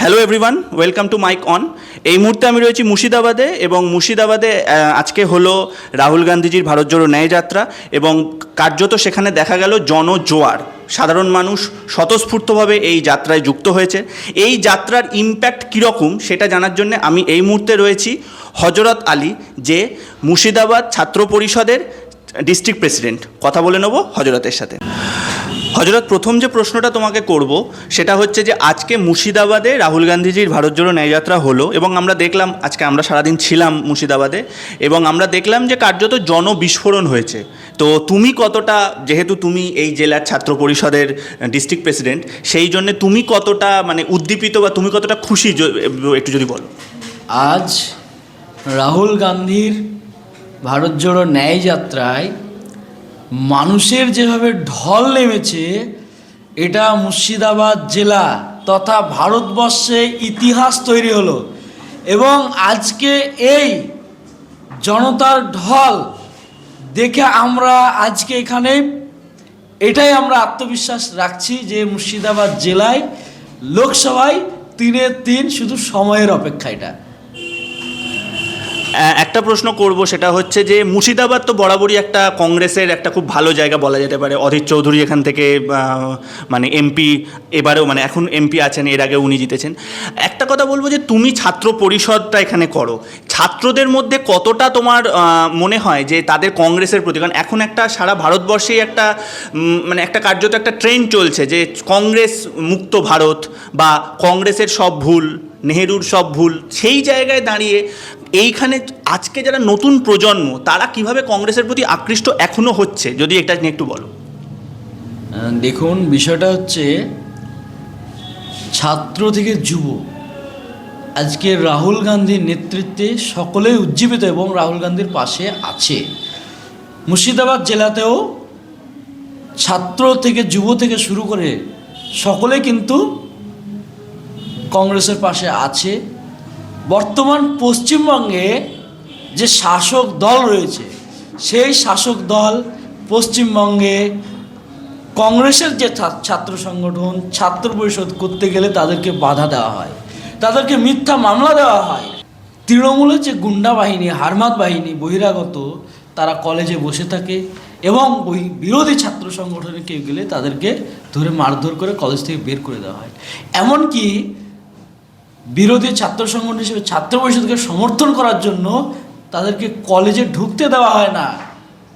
Hello everyone welcome to mic on এই মুহূর্তে আমি রয়েছি মুর্শিদাবাদে এবং মুর্শিদাবাদে আজকে হলো রাহুল গান্ধীজির ভারত জোড়ো ন্যায় যাত্রা এবং কার্যত সেখানে দেখা গেল জনজোয়ার। সাধারণ মানুষ স্বতঃস্ফূর্তভাবে এই যাত্রায় যুক্ত হয়েছে। এই যাত্রার ইম্প্যাক্ট কীরকম সেটা জানার জন্য আমি এই মুহূর্তে রয়েছি হজরত আলী, যে মুর্শিদাবাদ ছাত্র পরিষদের ডিস্ট্রিক্ট প্রেসিডেন্ট কথা বলে নেব হজরতের সাথে। হজরত, প্রথম যে প্রশ্নটা তোমাকে করব, সেটা হচ্ছে যে আজকে মুর্শিদাবাদে রাহুল গান্ধীজির ভারত জোড়ো ন্যায়যাত্রা হলো এবং আমরা দেখলাম, আজকে আমরা সারাদিন ছিলাম মুর্শিদাবাদে, এবং আমরা দেখলাম যে কার্যত জনবিস্ফোরণ হয়েছে। তো তুমি কতটা, যেহেতু তুমি এই জেলার ছাত্র পরিষদের ডিস্ট্রিক্ট প্রেসিডেন্ট সেই জন্য তুমি কতটা মানে উদ্দীপিত বা তুমি কতটা খুশি একটু যদি বলো। আজ রাহুল গান্ধীর ভারত জোড়ো ন্যায় যাত্রায় মানুষের যেভাবে ঢল নেমেছে, এটা মুর্শিদাবাদ জেলা তথা ভারতবর্ষে ইতিহাস তৈরি হলো এবং আজকে এই জনতার ঢল দেখে আমরা আজকে এখানে, এটাই আমরা আত্মবিশ্বাস রাখছি যে মুর্শিদাবাদ জেলায়, লোকসভায় তিনের তিন শুধু সময়ের অপেক্ষা এটা। একটা প্রশ্ন করব, সেটা হচ্ছে যে মুর্শিদাবাদ তো বরাবরই একটা কংগ্রেসের একটা খুব ভালো জায়গা বলা যেতে পারে। অধীর চৌধুরী এখান থেকে মানে এমপি এবারেও মানে এখন এমপি আছেন, এর আগে উনি জিতেছেন। একটা কথা বলব যে তুমি ছাত্র পরিষদটা এখানে করো। ছাত্রদের মধ্যে কতটা তোমার মনে হয় যে তাদের কংগ্রেসের প্রতি, কারণ এখন একটা সারা ভারতবর্ষেই একটা মানে একটা কার্যত একটা ট্রেন্ড চলছে যে কংগ্রেস মুক্ত ভারত বা কংগ্রেসের সব ভুল, নেহেরুর সব ভুল, সেই জায়গায় দাঁড়িয়ে এইখানে আজকে যারা নতুন প্রজন্ম, তারা কীভাবে কংগ্রেসের প্রতি আকৃষ্ট এখনও হচ্ছে? যদি এটা নিয়ে একটু বলো। দেখুন, বিষয়টা হচ্ছে ছাত্র থেকে যুব। আজকে রাহুল গান্ধীর নেতৃত্বে সকলেই উজ্জীবিত এবং রাহুল গান্ধীর পাশে আছে। মুর্শিদাবাদ জেলাতেও ছাত্র থেকে যুব থেকে শুরু করে সকলে কিন্তু কংগ্রেসের পাশে আছে। বর্তমান পশ্চিমবঙ্গে যে শাসক দল রয়েছে, সেই শাসক দল পশ্চিমবঙ্গে কংগ্রেসের যে ছাত্র সংগঠন, ছাত্র পরিষদ করতে গেলে তাদেরকে বাধা দেওয়া হয়, তাদেরকে মিথ্যা মামলা দেওয়া হয়। তৃণমূলের যে গুন্ডা বাহিনী হারমাত বাহিনী, বহিরাগত, তারা কলেজে বসে থাকে এবং বিরোধী ছাত্র সংগঠনে কেউ গেলে তাদেরকে ধরে মারধর করে কলেজ থেকে বের করে দেওয়া হয়। এমনকি বিরোধী ছাত্র সংগঠন হিসেবে ছাত্র পরিষদকে সমর্থন করার জন্য তাদেরকে কলেজে ঢুকতে দেওয়া হয় না।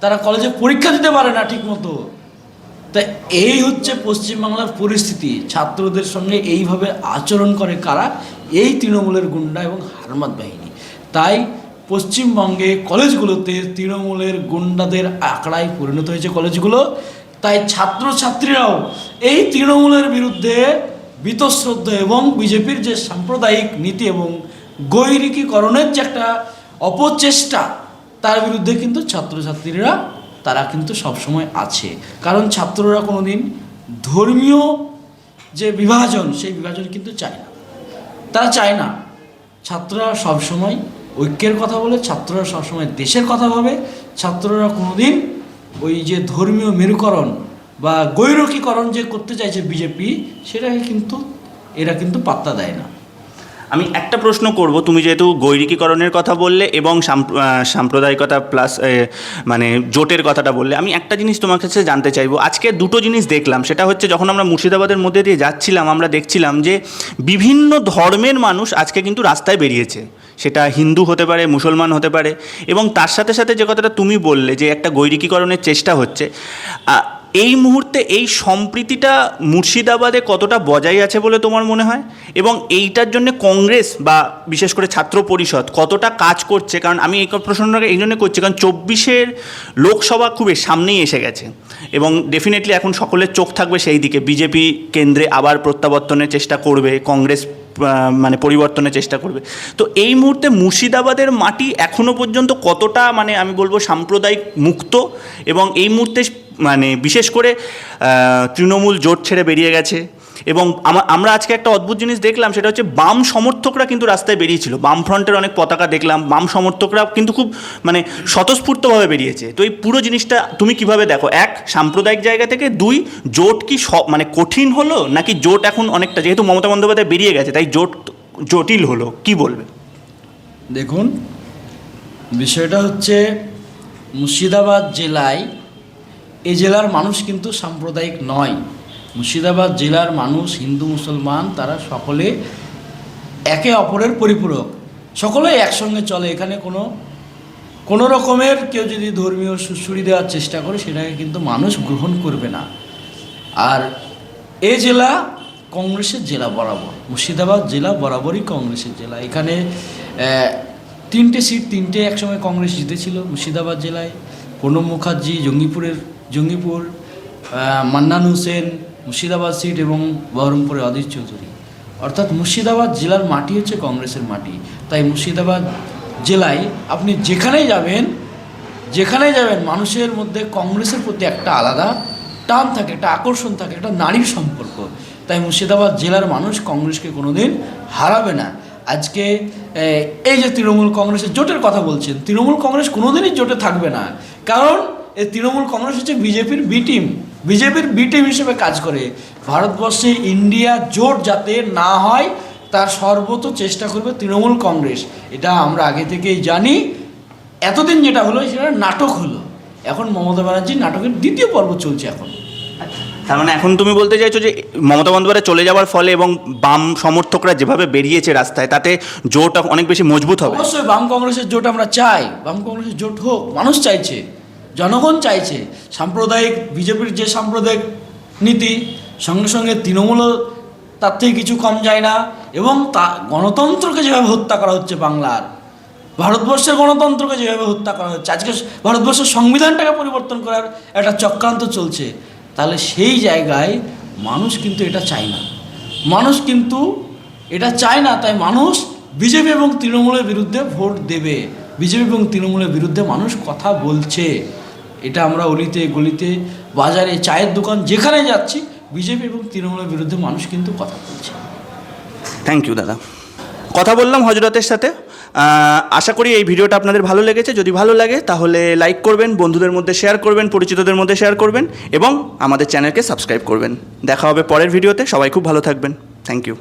তারা কলেজে পরীক্ষা দিতে পারে না ঠিকমতো। তা এই হচ্ছে পশ্চিমবাংলার পরিস্থিতি। ছাত্রদের সঙ্গে এইভাবে আচরণ করে কারা? এই তৃণমূলের গুন্ডা এবং হারমাত বাহিনী। তাই পশ্চিমবঙ্গে কলেজগুলোতে তৃণমূলের গুন্ডাদের আঁকড়ায় পরিণত হয়েছে কলেজগুলো। তাই ছাত্রছাত্রীরাও এই তৃণমূলের বিরুদ্ধে বীতশ্রদ্ধ এবং বিজেপির যে সাম্প্রদায়িক নীতি এবং গৈরিকীকরণের যে একটা অপচেষ্টা, তার বিরুদ্ধে কিন্তু ছাত্রছাত্রীরা, তারা কিন্তু সবসময় আছে। কারণ ছাত্ররা কোনোদিন ধর্মীয় যে বিভাজন, সেই বিভাজন কিন্তু চায় না। তারা চায় না। ছাত্ররা সবসময় ঐক্যের কথা বলে, ছাত্ররা সবসময় দেশের কথা ভাবে। ছাত্ররা কোনোদিন ওই যে ধর্মীয় মেরুকরণ বা গৈরকীকরণ যে করতে চাইছে বিজেপি সেটাকে কিন্তু, এরা কিন্তু পাত্তা দেয় না। আমি একটা প্রশ্ন করব, তুমি যেহেতু গৈরিকীকরণের কথা বললে এবং সাম্প- সাম্প্রদায়িকতা প্লাস মানে জোটের কথাটা বললে, আমি একটা জিনিস তোমার কাছে জানতে চাইব। আজকে দুটো জিনিস দেখলাম, সেটা হচ্ছে যখন আমরা মুর্শিদাবাদের মধ্যে দিয়ে যাচ্ছিলাম, আমরা দেখছিলাম যে বিভিন্ন ধর্মের মানুষ আজকে কিন্তু রাস্তায় বেরিয়েছে। সেটা হিন্দু হতে পারে, মুসলমান হতে পারে, এবং তার সাথে সাথে যে কথাটা তুমি বললে যে একটা গৈরিকীকরণের চেষ্টা হচ্ছে এই মুহূর্তে এই সম্প্রীতিটা মুর্শিদাবাদে কতটা বজায় আছে বলে তোমার মনে হয়? এবং এইটার জন্য কংগ্রেস বা বিশেষ করে ছাত্র পরিষদ কতটা কাজ করছে? কারণ আমি এই প্রশ্নটাকে এই জন্য করছি কারণ চব্বিশের লোকসভা খুবই সামনেই এসে গেছে এবং ডেফিনেটলি এখন সকলের চোখ থাকবে সেই দিকে। বিজেপি কেন্দ্রে আবার প্রত্যাবর্তনের চেষ্টা করবে, কংগ্রেস মানে পরিবর্তনের চেষ্টা করবে। তো এই মুহূর্তে মুর্শিদাবাদের মাটি এখনও পর্যন্ত কতটা মানে আমি বলব সাম্প্রদায়িক মুক্ত এবং এই মুহূর্তে মানে বিশেষ করে তৃণমূল জোট ছেড়ে বেরিয়ে গেছে। এবং আমরা আজকে একটা অদ্ভুত জিনিস দেখলাম, সেটা হচ্ছে বাম সমর্থকরা কিন্তু রাস্তায় বেরিয়েছিল। বাম ফ্রন্টের অনেক পতাকা দেখলাম, বাম সমর্থকরা কিন্তু খুব মানে স্বতঃস্ফূর্তভাবে বেরিয়েছে। তো এই পুরো জিনিসটা তুমি কীভাবে দেখো? এক, সাম্প্রদায়িক জায়গা থেকে, দুই, জোট কি মানে কঠিন হলো, নাকি জোট এখন অনেকটা, যেহেতু মমতা বন্দ্যোপাধ্যায় বেরিয়ে গেছে, তাই জোট, জটিল হলো? কি বলবে? দেখুন, বিষয়টা হচ্ছে, মুর্শিদাবাদ জেলায় এই জেলার মানুষ কিন্তু সাম্প্রদায়িক নয়। মুর্শিদাবাদ জেলার মানুষ, হিন্দু, মুসলমান, তারা সকলে একে অপরের পরিপূরক। সকলেই একসঙ্গে চলে। এখানে কোনো কোনো রকমের কেউ যদি ধর্মীয় সুশ্রুতি দেওয়ার চেষ্টা করে, সেটাকে কিন্তু মানুষ গ্রহণ করবে না। আর এ জেলা কংগ্রেসের জেলা বরাবর। মুর্শিদাবাদ জেলা বরাবরই কংগ্রেসের জেলা। এখানে তিনটে সিট, তিনটে একসময় কংগ্রেস জিতেছিল মুর্শিদাবাদ জেলায়। প্রণব মুখার্জি, জঙ্গিপুরের জঙ্গিপুর মান্নান হোসেন, মুর্শিদাবাদ সিট এবং বহরমপুরে অধীর চৌধুরী। অর্থাৎ মুর্শিদাবাদ জেলার মাটি হচ্ছে কংগ্রেসের মাটি। তাই মুর্শিদাবাদ জেলায় আপনি যেখানেই যাবেন যেখানেই যাবেন, মানুষের মধ্যে কংগ্রেসের প্রতি একটা আলাদা টান থাকে, একটা আকর্ষণ থাকে, একটা নারীর সম্পর্ক। তাই মুর্শিদাবাদ জেলার মানুষ কংগ্রেসকে কোনোদিন হারাবে না। আজকে এই যে তৃণমূল কংগ্রেসের জোটের কথা বলছেন, তৃণমূল কংগ্রেস কোনোদিনই জোটে থাকবে না। কারণ এই তৃণমূল কংগ্রেস হচ্ছে বিজেপির বি টিম বিজেপির বি টিম হিসেবে কাজ করে। ভারতবর্ষে ইন্ডিয়া জোট যাতে না হয় তার সর্বত চেষ্টা করবে তৃণমূল কংগ্রেস। এটা আমরা আগে থেকেই জানি। এতদিন যেটা হলো সেটা নাটক হলো। এখন মমতা ব্যানার্জির নাটকের দ্বিতীয় পর্ব চলছে এখন। তার মানে এখন তুমি বলতে চাইছো যে মমতা বন্দ্যোপাধ্যায় চলে যাওয়ার ফলে এবং বাম সমর্থকরা যেভাবে বেরিয়েছে রাস্তায় তাতে জোট অনেক বেশি মজবুত হবে। অবশ্যই বাম কংগ্রেসের জোট আমরা চাই। বাম কংগ্রেসের জোট হোক মানুষ চাইছে। জনগণ চাইছে সাম্প্রদায়িক, বিজেপির যে সাম্প্রদায়িক নীতি, সঙ্গে সঙ্গে তৃণমূলও তার থেকে কিছু কম যায় না এবং তা গণতন্ত্রকে যেভাবে হত্যা করা হচ্ছে বাংলার, ভারতবর্ষের গণতন্ত্রকে যেভাবে হত্যা করা হচ্ছে, আজকে ভারতবর্ষের সংবিধানটাকে পরিবর্তন করার একটা চক্রান্ত চলছে, তাহলে সেই জায়গায় মানুষ কিন্তু এটা চায় না। মানুষ কিন্তু এটা চায় না, তাই মানুষ বিজেপি এবং তৃণমূলের বিরুদ্ধে ভোট দেবে। বিজেপি এবং তৃণমূলের বিরুদ্ধে মানুষ কথা বলছে। এটা আমরা অলিতে, গলিতে, বাজারে, চায়ের দোকান, যেখানে যাচ্ছি, বিজেপি এবং তৃণমূলের বিরুদ্ধে মানুষ কিন্তু কথা বলছে। থ্যাংক ইউ দাদা। কথা বললাম হজরতের সাথে। আশা করি এই ভিডিওটা আপনাদের ভালো লেগেছে। যদি ভালো লাগে, তাহলে লাইক করবেন, বন্ধুদের মধ্যে শেয়ার করবেন, পরিচিতদের মধ্যে শেয়ার করবেন, এবং আমাদের চ্যানেলকে সাবস্ক্রাইব করবেন। দেখা হবে পরের ভিডিওতে। সবাই খুব ভালো থাকবেন। Thank you